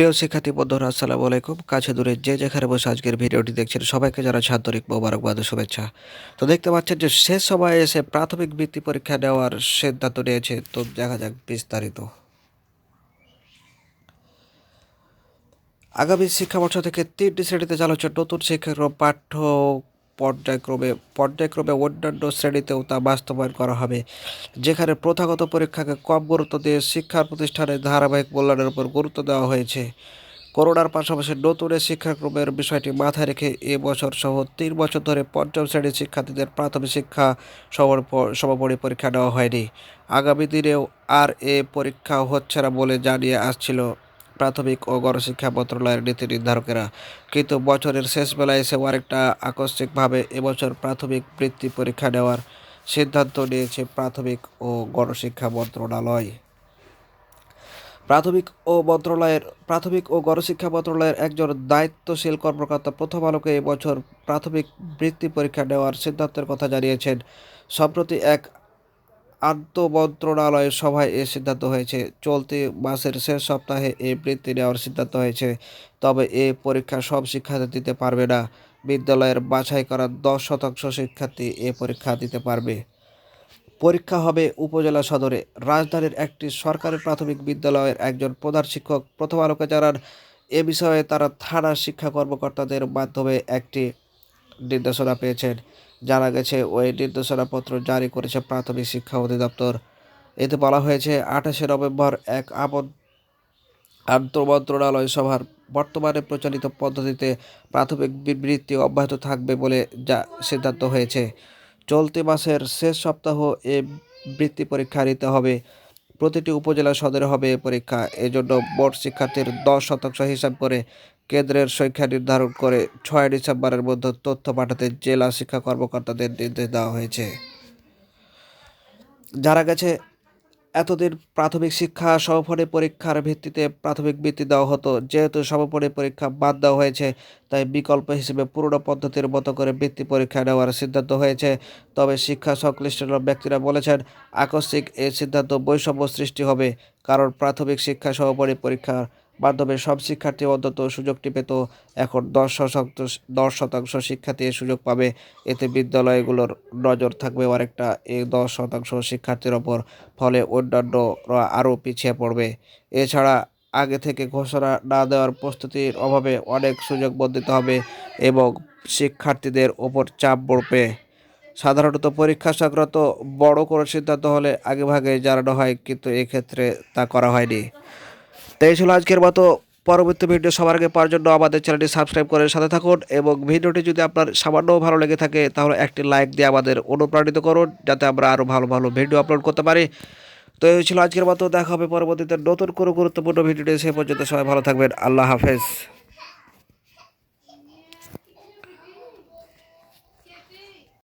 প্রিয় শিক্ষার্থী বন্ধুরা, আসসালামু আলাইকুম। কাছে দূরে যে যেখানে বসে আজকের ভিডিওটি দেখছেন, সবাইকে যারা ছাত্রিক মোবারকবাদ শুভেচ্ছা। তো দেখতে পাচ্ছেন যে শেষ সময়ে এসে প্রাথমিক বৃত্তি পরীক্ষা নেওয়ার সিদ্ধান্ত নিয়েছে। তো দেখা যাক বিস্তারিত। আগামী শিক্ষাবর্ষ থেকে তিনটি শ্রেণীতে চালু হচ্ছে নতুন শিক্ষাক্রম পাঠ্য পর্যায়ক্রমে পর্যায়ক্রমে অন্যান্য শ্রেণীতেও তা বাস্তবায়ন করা হবে। যেখানে প্রথাগত পরীক্ষাকে কম গুরুত্ব দিয়ে শিক্ষা প্রতিষ্ঠানের ধারাবাহিক মূল্যায়নের উপর গুরুত্ব দেওয়া হয়েছে। করোনার পাশাপাশি নতুন শিক্ষাক্রমের বিষয়টি মাথায় রেখে এ বছর সহ তিন বছর ধরে পঞ্চম শ্রেণির শিক্ষার্থীদের প্রাথমিক শিক্ষা সমাপ- সমাপনী পরীক্ষা নেওয়া হয়নি। আগামী দিনেও আর এ পরীক্ষা হচ্ছে না বলে জানিয়ে আসছিল প্রাথমিক ও গণশিক্ষা মন্ত্রণালয়ের নীতি নির্ধারকেরা। কিন্তু বছরের শেষ বেলায় এসেও আরেকটা আকস্মিকভাবে এবছর প্রাথমিক বৃত্তি পরীক্ষা নেওয়ার সিদ্ধান্ত নিয়েছে প্রাথমিক ও গণশিক্ষা মন্ত্রণালয়। প্রাথমিক ও মন্ত্রণালয়ের, প্রাথমিক ও গণশিক্ষা মন্ত্রণালয়ের একজন দায়িত্বশীল কর্মকর্তা প্রথম আলোকে এবছর প্রাথমিক বৃত্তি পরীক্ষা নেওয়ার সিদ্ধান্তের কথা জানিয়েছেন। সম্প্রতি এক আন্তঃমন্ত্রণালয় সভায় এ সিদ্ধান্ত হয়েছে। চলতি মাসের শেষ সপ্তাহে এই বৃত্তি নেওয়ার সিদ্ধান্ত হয়েছে, তবে এ পরীক্ষা সব শিক্ষার্থী দিতে পারবে না। বিদ্যালয়ের বাছাই করা দশ শতাংশ শিক্ষার্থী এ পরীক্ষা দিতে পারবে। পরীক্ষা হবে উপজেলা সদরে। রাজধানীর একটি সরকারি প্রাথমিক বিদ্যালয়ের একজন প্রধান শিক্ষক প্রথম আলোকে জানান, এ বিষয়ে তারা থানা শিক্ষা কর্মকর্তাদের মাধ্যমে একটি নির্দেশনা পেয়েছেন। জানা গেছে, ওই নির্দেশনাপত্র জারি করেছে প্রাথমিক শিক্ষা অধিদপ্তর। এতে বলা হয়েছে, আঠাশে নভেম্বর এক আপদ আন্তঃমন্ত্রণালয় সভার বর্তমানে প্রচলিত পদ্ধতিতে প্রাথমিক বিবৃতি অব্যাহত থাকবে বলে যা সিদ্ধান্ত হয়েছে। চলতি মাসের শেষ সপ্তাহ এ বৃত্তি পরীক্ষা নিতে হবে। প্রতিটি উপজেলা সদরে হবে পরীক্ষা। এজন্য মোট শিক্ষার্থীর দশ শতাংশ হিসাব করে কেন্দ্রের সংখ্যা নির্ধারণ করে ছয় ডিসেম্বরের মধ্যে তথ্য পাঠাতে জেলা শিক্ষা কর্মকর্তাদের নির্দেশ দেওয়া হয়েছে। যারা গেছে, এতদিন প্রাথমিক শিক্ষা সমাপনী পরীক্ষার ভিত্তিতে প্রাথমিক বৃত্তি দেওয়া হতো। যেহেতু সমাপনী পরীক্ষা বাদ দেওয়া হয়েছে, তাই বিকল্প হিসেবে পুরনো পদ্ধতির মতো করে বৃত্তি পরীক্ষা নেওয়ার সিদ্ধান্ত হয়েছে। তবে শিক্ষা সংশ্লিষ্ট ব্যক্তিরা বলেছেন, আকস্মিক এই সিদ্ধান্ত বৈষম্য সৃষ্টি হবে, কারণ প্রাথমিক শিক্ষা সমাপনী পরীক্ষার মাধ্যমে সব শিক্ষার্থী অন্তত সুযোগটি পেত। এখন দশ শতাংশ দশ শতাংশ শিক্ষার্থী সুযোগ পাবে। এতে বিদ্যালয়গুলোর নজর থাকবে অনেকটা। এই দশ শতাংশ শিক্ষার্থীর ওপর। ফলে অন্যান্যরা আরও পিছিয়ে পড়বে। এছাড়া আগে থেকে ঘোষণা না দেওয়ার প্রস্তুতির অভাবে অনেক সুযোগ বর্ধিত হবে এবং শিক্ষার্থীদের ওপর চাপ পড়বে। সাধারণত পরীক্ষা সংক্রান্ত বড় কোনো সিদ্ধান্ত হলে আগেভাগে জানানো হয়, কিন্তু এক্ষেত্রে তা করা হয়নি। তো এই ছিল আজকের মতো পরবর্তী ভিডিও সবার আগে পাওয়ার জন্য আমাদের চ্যানেলটি সাবস্ক্রাইব করে সাথে থাকুন এবং ভিডিওটি যদি আপনার সামান্যও ভালো লেগে থাকে তাহলে একটি লাইক দিয়ে আমাদের অনুপ্রাণিত করুন যাতে আমরা আরও ভালো ভালো ভিডিও আপলোড করতে পারি। তো এই ছিল আজকের মতো, দেখা হবে পরবর্তীতে নতুন কোনো গুরুত্বপূর্ণ ভিডিওটি সে পর্যন্ত সবাই ভালো থাকবেন। আল্লাহ হাফেজ।